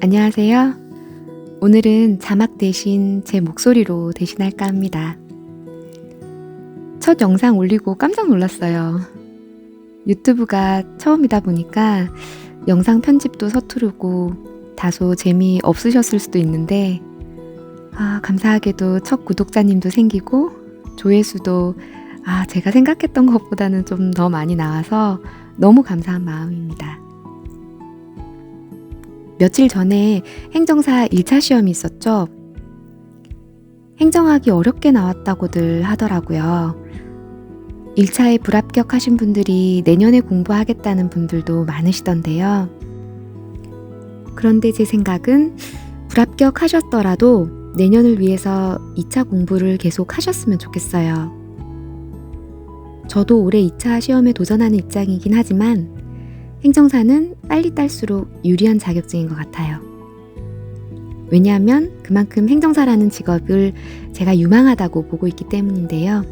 안녕하세요. 오늘은 자막 대신 제 목소리로 대신할까 합니다. 첫 영상 올리고 깜짝 놀랐어요. 유튜브가 처음이다 보니까 영상 편집도 서투르고 다소 재미 없으셨을 수도 있는데, 아, 감사하게도 첫 구독자님도 생기고, 조회수도 아, 제가 생각했던 것보다는 좀 더 많이 나와서 너무 감사한 마음입니다. 며칠 전에 행정사 1차 시험이 있었죠. 행정학이 어렵게 나왔다고들 하더라고요. 1차에 불합격하신 분들이 내년에 공부하겠다는 분들도 많으시던데요. 그런데 제 생각은 불합격하셨더라도 내년을 위해서 2차 공부를 계속 하셨으면 좋겠어요. 저도 올해 2차 시험에 도전하는 입장이긴 하지만 행정사는 빨리 딸수록 유리한 자격증인 것 같아요. 왜냐하면 그만큼 행정사라는 직업을 제가 유망하다고 보고 있기 때문인데요.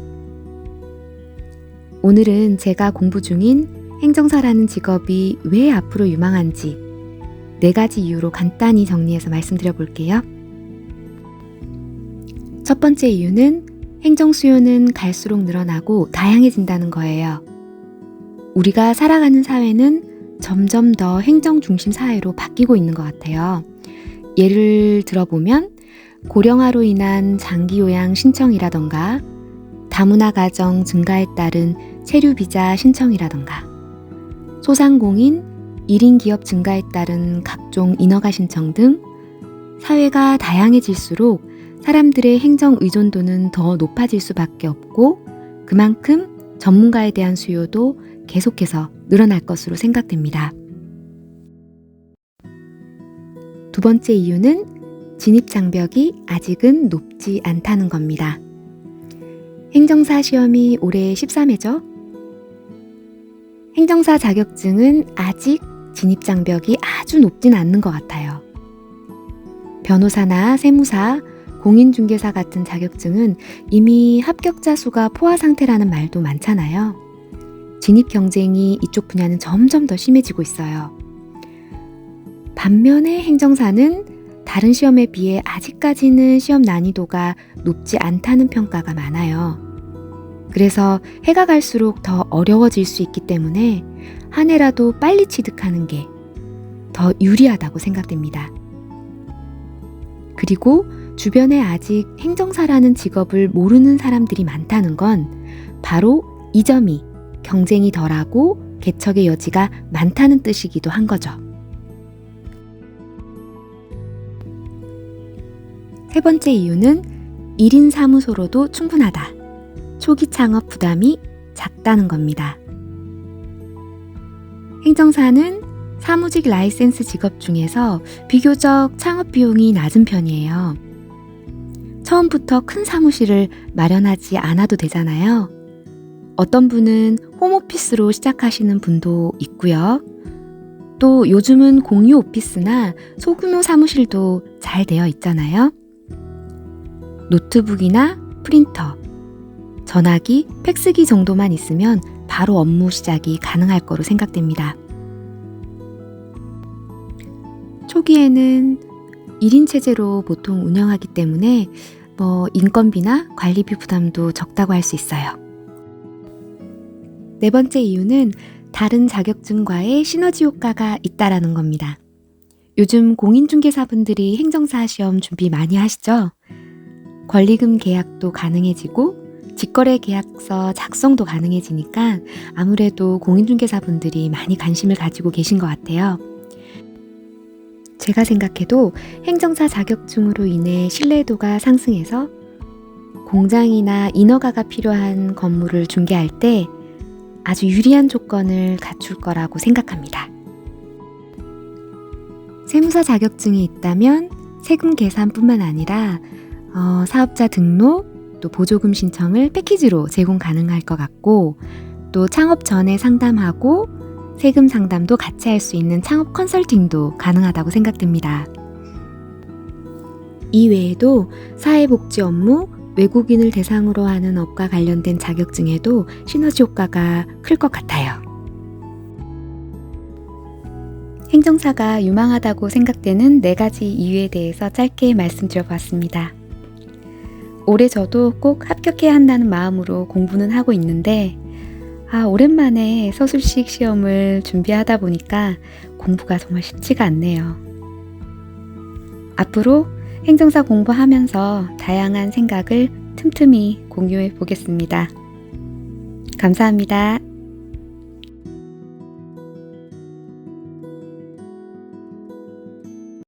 오늘은 제가 공부 중인 행정사라는 직업이 왜 앞으로 유망한지 네 가지 이유로 간단히 정리해서 말씀드려 볼게요. 첫 번째 이유는 행정 수요는 갈수록 늘어나고 다양해진다는 거예요. 우리가 살아가는 사회는 점점 더 행정 중심 사회로 바뀌고 있는 것 같아요. 예를 들어보면 고령화로 인한 장기 요양 신청이라던가 다문화 가정 증가에 따른 체류 비자 신청이라던가 소상공인 1인 기업 증가에 따른 각종 인허가 신청 등 사회가 다양해질수록 사람들의 행정 의존도는 더 높아질 수밖에 없고 그만큼 전문가에 대한 수요도 계속해서 늘어날 것으로 생각됩니다. 두 번째 이유는 진입 장벽이 아직은 높지 않다는 겁니다. 행정사 시험이 올해 13회죠? 행정사 자격증은 아직 진입 장벽이 아주 높진 않는 것 같아요. 변호사나 세무사, 공인중개사 같은 자격증은 이미 합격자 수가 포화 상태라는 말도 많잖아요. 진입 경쟁이 이쪽 분야는 점점 더 심해지고 있어요. 반면에 행정사는 다른 시험에 비해 아직까지는 시험 난이도가 높지 않다는 평가가 많아요. 그래서 해가 갈수록 더 어려워질 수 있기 때문에 한 해라도 빨리 취득하는 게 더 유리하다고 생각됩니다. 그리고 주변에 아직 행정사라는 직업을 모르는 사람들이 많다는 건 바로 이 점이 경쟁이 덜하고 개척의 여지가 많다는 뜻이기도 한 거죠. 세 번째 이유는 1인 사무소로도 충분하다. 초기 창업 부담이 작다는 겁니다. 행정사는 사무직 라이센스 직업 중에서 비교적 창업 비용이 낮은 편이에요. 처음부터 큰 사무실을 마련하지 않아도 되잖아요. 어떤 분은 홈오피스로 시작하시는 분도 있고요. 또 요즘은 공유 오피스나 소규모 사무실도 잘 되어 있잖아요. 노트북이나 프린터, 전화기, 팩스기 정도만 있으면 바로 업무 시작이 가능할 거로 생각됩니다. 초기에는 1인 체제로 보통 운영하기 때문에 뭐 인건비나 관리비 부담도 적다고 할 수 있어요. 네 번째 이유는 다른 자격증과의 시너지 효과가 있다라는 겁니다. 요즘 공인중개사분들이 행정사 시험 준비 많이 하시죠? 권리금 계약도 가능해지고 직거래 계약서 작성도 가능해지니까 아무래도 공인중개사분들이 많이 관심을 가지고 계신 것 같아요. 제가 생각해도 행정사 자격증으로 인해 신뢰도가 상승해서 공장이나 인허가가 필요한 건물을 중개할 때 아주 유리한 조건을 갖출 거라고 생각합니다. 세무사 자격증이 있다면 세금 계산뿐만 아니라 어, 사업자 등록, 또 보조금 신청을 패키지로 제공 가능할 것 같고 또 창업 전에 상담하고 세금 상담도 같이 할 수 있는 창업 컨설팅도 가능하다고 생각됩니다. 이 외에도 사회복지 업무, 외국인을 대상으로 하는 업과 관련된 자격증에도 시너지 효과가 클 것 같아요. 행정사가 유망하다고 생각되는 네 가지 이유에 대해서 짧게 말씀드려 봤습니다. 올해 저도 꼭 합격해야 한다는 마음으로 공부는 하고 있는데, 아, 오랜만에 서술식 시험을 준비하다 보니까 공부가 정말 쉽지가 않네요. 앞으로 행정사 공부하면서 다양한 생각을 틈틈이 공유해 보겠습니다. 감사합니다.